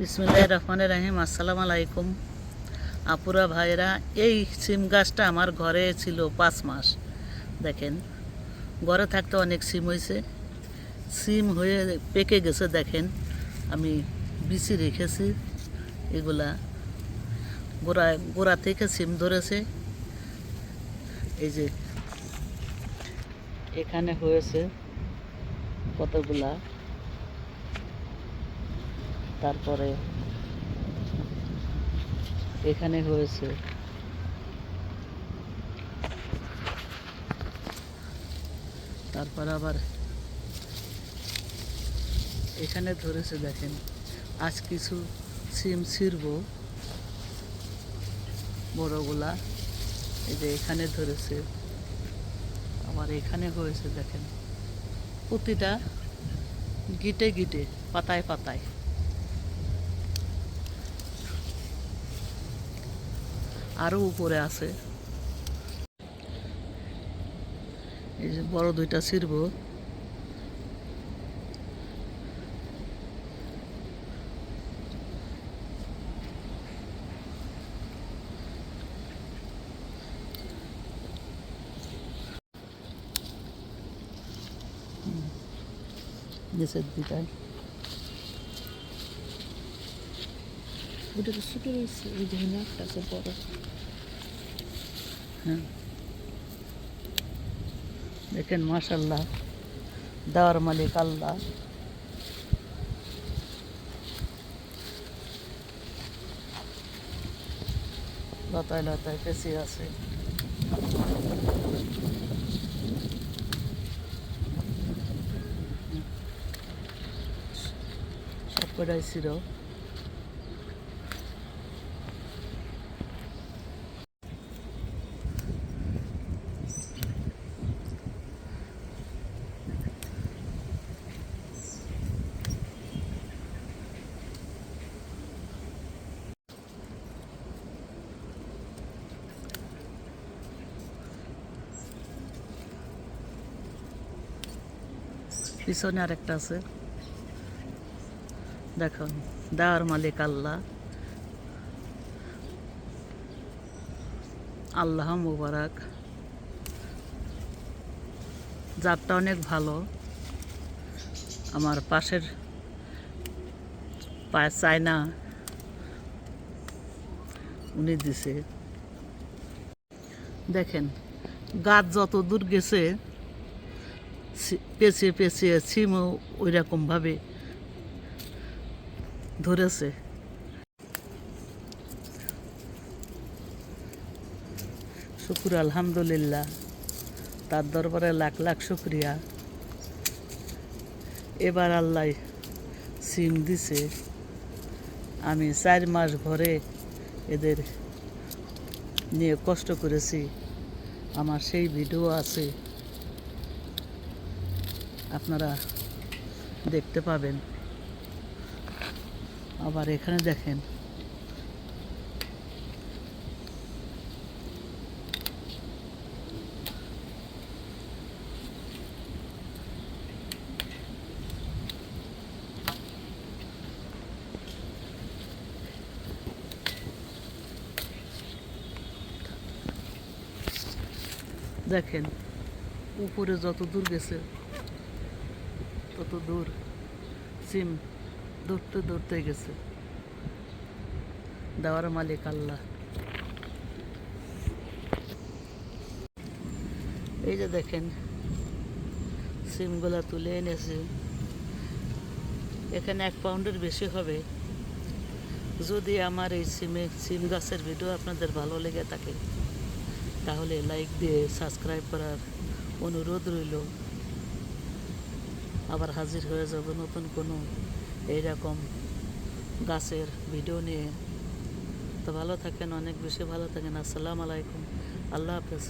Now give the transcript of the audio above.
বিসমুল্লাহ রহমান রাহিম। আসসালামু আলাইকুম। আপুরা ভাইরা এই সিম গাছটা আমার ঘরে ছিল পাঁচ মাস। দেখেন, ঘরে থাকতে অনেক সিম হয়েছে। সিম হয়ে পেকে গেছে, দেখেন। আমি বিচি রেখেছি, এগুলা গোড়া গোড়া থেকে সিম ধরেছে। এই যে, এখানে হয়েছে কতগুলা? তারপরে এখানে হয়েছে তারপর আবার এখানে ধরেছে দেখেন, আজ কিছু সিম ছিড়ব বড়গুলা। এই যে এখানে ধরেছে, আবার এখানে হয়েছে দেখেন, প্রতিটা গিটে গিটে, পাতায় পাতায়। আরও উপরে আছে। এই যে বড় দুইটা ছিড়ব। ছোটো রয়েছে যে এখানে একটা আছে বড়। হ্যাঁ। দেখেন মাশাল্লাহ দেওয়ার মালিক আল্লাহ। লতায় লতায় পেঁচে আছে। সব কটাই ছিল? পিছনে আরেকটা আছে। দেখুন দেওয়ার মালিক আল্লাহ। আল্লাহ মুবারক। জাতটা অনেক ভালো। আমার পাশের চায়না, উনি দিছে। দেখেন, গাছ যত দূর গেছে পেঁচিয়ে পেঁচিয়ে সিমও ওই রকমভাবে ধরেছে। শুকুর আলহামদুলিল্লাহ, তার দরবারে লাখ লাখ শুক্রিয়া। এবার আল্লাহ সিম দিছে, আমি চার মাস ভরে এদের নিয়ে কষ্ট করেছি, আমার সেই ভিডিও আছে। আপনারা দেখতে পাবেন। আবার এখানে দেখেন। দেখেন উপরে যত দূর গেছে তত দূর? সিম দৌড়তে দৌড়তে গেছে। দেওয়ার মালিক আল্লাহ। এই যে দেখেন, সিমগুলা তুলে এনেছে। এখানে এক পাউন্ডের বেশি হবে। যদি আমার এই সিমে, সিম গাছের ভিডিও আপনাদের ভালো লেগে থাকে, তাহলে লাইক দিয়ে সাবস্ক্রাইব করার অনুরোধ রইল। আবার হাজির হয়ে যাব নতুন কোনো এইরকম গাছের ভিডিও নিয়ে। তো ভালো থাকেন, অনেক বেশি ভালো থাকেন। আসসালামু আলাইকুম। আল্লাহ হাফেজ।